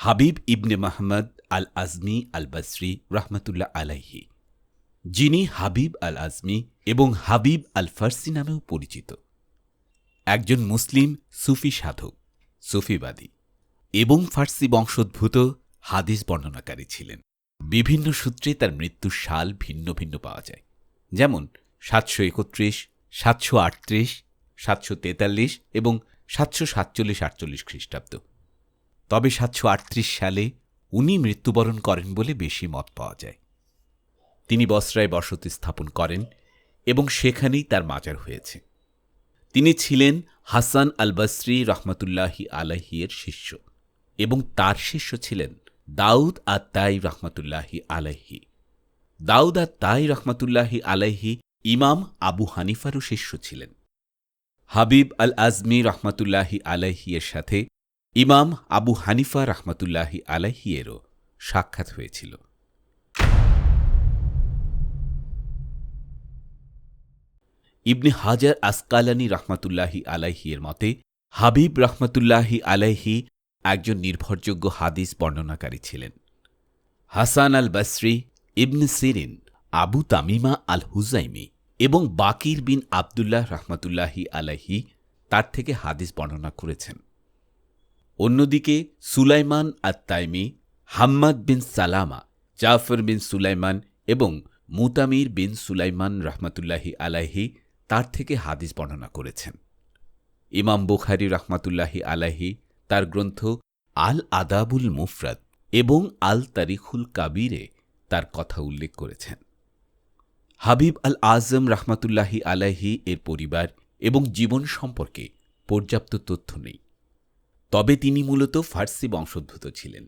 হাবিব ইবনে মাহমদ আল আজমি আল বসরি রহমতুল্লাহ আলাইহি। যিনি হাবিব আল আজমি এবং হাবিব আল ফার্সি নামেও পরিচিত। একজন মুসলিম, সুফি সাধক, সুফিবাদী এবং ফার্সি বংশোদ্ভূত হাদিস বর্ণনাকারী ছিলেন। বিভিন্ন সূত্রে তার মৃত্যুর সাল ভিন্ন ভিন্ন পাওয়া যায়। যেমন সাতশো একত্রিশ, সাতশো আটত্রিশ, সাতশো তেতাল্লিশ এবং সাতশো সাতচল্লিশ আটচল্লিশ খ্রিস্টাব্দ। তবে সাতশো আটত্রিশ সালে উনি মৃত্যুবরণ করেন বলে বেশি মত পাওয়া যায়। তিনি বসরায় বসতি স্থাপন করেন এবং সেখানেই তার মাজার হয়েছে। তিনি ছিলেন হাসান আল বসরি রহমতুল্লাহি আলাহিয়ের শিষ্য এবং তার শিষ্য ছিলেন দাউদ আর তাই রহমতুল্লাহি আলাহি দাউদ আর তাই রহমতুল্লাহি আলাহি ইমাম আবু হানিফারও শিষ্য ছিলেন। হাবিব আল আজমি রহমতুল্লাহি আলাহিয়ের সাথে ইমাম আবু হানিফা রহমতুল্লাহি আলাহিয়েরও সাক্ষাৎ হয়েছিল। ইবনে হাজার আসকালানি রহমতুল্লাহি আলাইহিয়ের মতে, হাবিব রহমতুল্লাহি আলাইহি একজন নির্ভরযোগ্য হাদিস বর্ণনাকারী ছিলেন। হাসান আল বসরি, ইবনে সিরিন, আবু তামিমা আল হুজাইমি এবং বাকির বিন আবদুল্লাহ রহমতুল্লাহি আলাইহি তার থেকে হাদিস বর্ণনা করেছেন। অন্যদিকে সুলাইমান আত্তাইমি, হাম্মাদ বিন সালামা, জাফর বিন সুলাইমান এবং মুতামির বিন সুলাইমান রহমতুল্লাহি আলাহি তার থেকে হাদিস বর্ণনা করেছেন। ইমাম বুখারি রহমাতুল্লাহি আলাহি তার গ্রন্থ আল আদাবুল মুফরাদ এবং আল তারিখুল কাবিরে তার কথা উল্লেখ করেছেন। হাবিব আল আজম রহমাতুল্লাহি আলাহি এর পরিবার এবং জীবন সম্পর্কে পর্যাপ্ত তথ্য নেই। তবে তিনি মূলত ফার্সি বংশোদ্ভূত ছিলেন।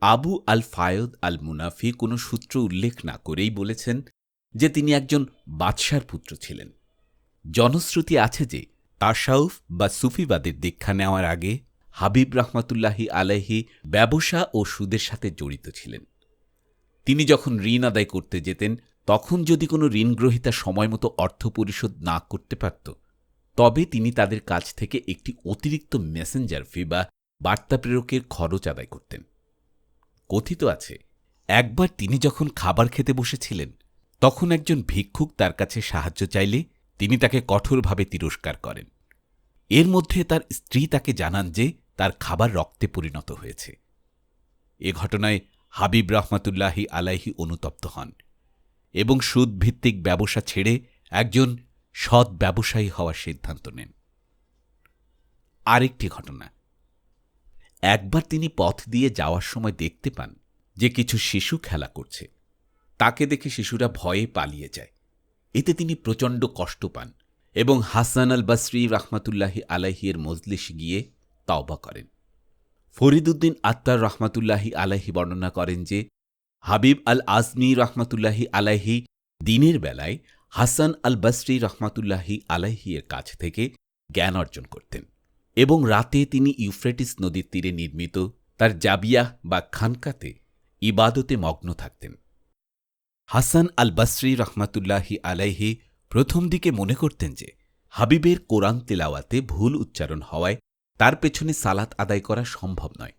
আবু আল ফায়দ আল মুনাফি কোনো সূত্র উল্লেখ না করেই বলেছেন যে তিনি একজন বাদশার পুত্র ছিলেন। জনশ্রুতি আছে যে তাসাউফ বা সুফিবাদের দীক্ষা নেওয়ার আগে হাবিব রহমতুল্লাহি আলাহি ব্যবসা ও সুদের সাথে জড়িত ছিলেন। তিনি যখন ঋণ আদায় করতে যেতেন, তখন যদি কোনো ঋণগ্রহিতা সময়মতো অর্থ পরিশোধ না করতে পারত তবে তিনি তাদের কাছ থেকে একটি অতিরিক্ত মেসেঞ্জার ফি বা বার্তা প্রেরকের খরচ আদায় করতেন। কথিত আছে, একবার তিনি যখন খাবার খেতে বসেছিলেন, তখন একজন ভিক্ষুক তার কাছে সাহায্য চাইলে তিনি তাকে কঠোরভাবে তিরস্কার করেন। এর মধ্যে তার স্ত্রী তাকে জানান যে তার খাবার রক্তে পরিণত হয়েছে। এ ঘটনায় হাবিব রহমতুল্লাহি আলাহি অনুতপ্ত হন এবং সুদভিত্তিক ব্যবসা ছেড়ে একজন সৎ ব্যবসায়ী হওয়ার সিদ্ধান্ত নেন। আরেকটি ঘটনা। একবার তিনি পথ দিয়ে যাওয়ার সময় দেখতে পান যে কিছু শিশু খেলা করছে। তাকে দেখে শিশুরা ভয়ে পালিয়ে যায়। এতে তিনি প্রচণ্ড কষ্ট পান এবং হাসান আল বসরি রহমতুল্লাহি আলাহিয়ের মজলিস গিয়ে তাওবা করেন। ফরিদুদ্দিন আত্মার রহমতুল্লাহি আলাহি বর্ণনা করেন যে, হাবিব আল আজমি রহমতুল্লাহি আলাহি দিনের বেলায় হাসান আল বসরি রহমতুল্লাহি আলাহিয়ের কাছ থেকে জ্ঞান অর্জন করতেন এবং রাতে তিনি ইউফ্রেটিস নদীর তীরে নির্মিত তার জাবিয়াহ বা খানকাতে ইবাদতে মগ্ন থাকতেন। হাসান আল বসরি রহমাতুল্লাহি আলাইহি প্রথম দিকে মনে করতেন যে, হাবিবের কোরআন তেলাওয়াতে ভুল উচ্চারণ হওয়ায় তার পেছনে সালাত আদায় করা সম্ভব নয়।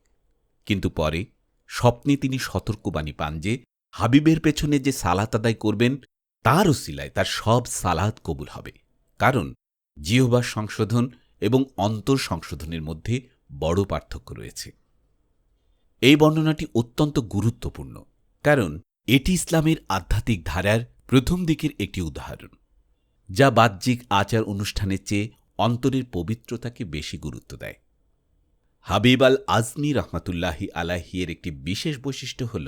কিন্তু পরে স্বপ্নে তিনি সতর্কবাণী পান যে, হাবিবের পেছনে যে সালাত আদায় করবেন তার ওসিলায় তার সব সালাদ কবুল হবে। কারণ জিহবার সংশোধন এবং অন্তর সংশোধনের মধ্যে বড় পার্থক্য রয়েছে। এই বর্ণনাটি অত্যন্ত গুরুত্বপূর্ণ, কারণ এটি ইসলামের আধ্যাত্মিক ধারার প্রথম দিকের একটি উদাহরণ, যা বাহ্যিক আচার অনুষ্ঠানের চেয়ে অন্তরের পবিত্রতাকে বেশি গুরুত্ব দেয়। হাবিব আল আজমি রহমতুল্লাহি আলাহিয়ের একটি বিশেষ বৈশিষ্ট্য হল,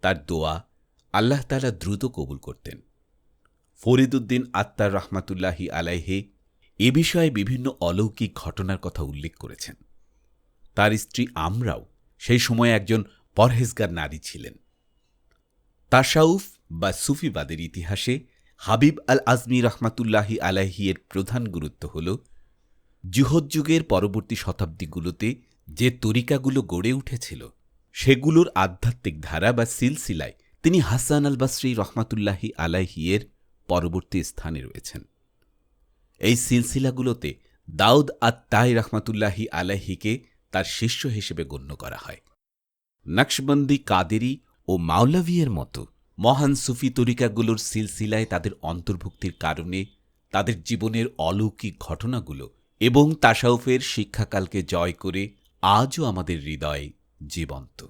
তার দোয়া আল্লাহ তালা দ্রুত কবুল করতেন। ফরিদুদ্দিন আত্মার রহমাতুল্লাহি আলাইহে এ বিষয়ে বিভিন্ন অলৌকিক ঘটনার কথা উল্লেখ করেছেন। তার স্ত্রী আমরাও সেই সময় একজন পরহেজগার নারী ছিলেন। তাসাউফ বা সুফিবাদের ইতিহাসে হাবিব আল আজমি রহমাতুল্লাহি আলাহি এর প্রধান গুরুত্ব হল যুগের পরবর্তী শতাব্দীগুলোতে যে তরিকাগুলো গড়ে উঠেছিল, সেগুলোর আধ্যাত্মিক ধারা বা সিলসিলায় তিনি হাসান আল বাসরি রহমাতুল্লাহি আলাহিয়ের পরবর্তী স্থানে রয়েছেন। এই সিলসিলাগুলোতে দাউদ আত তাই রহমাতুল্লাহি আলাহিকে তার শিষ্য হিসেবে গণ্য করা হয়। নকশবন্দি কাদেরি ও মাওলাভিয়ের মতো মহান সুফি তরিকাগুলোর সিলসিলায় তাদের অন্তর্ভুক্তির কারণে তাদের জীবনের অলৌকিক ঘটনাগুলো এবং তাসাউফের শিক্ষাকালকে জয় করে আজও আমাদের হৃদয়ে জীবন্ত।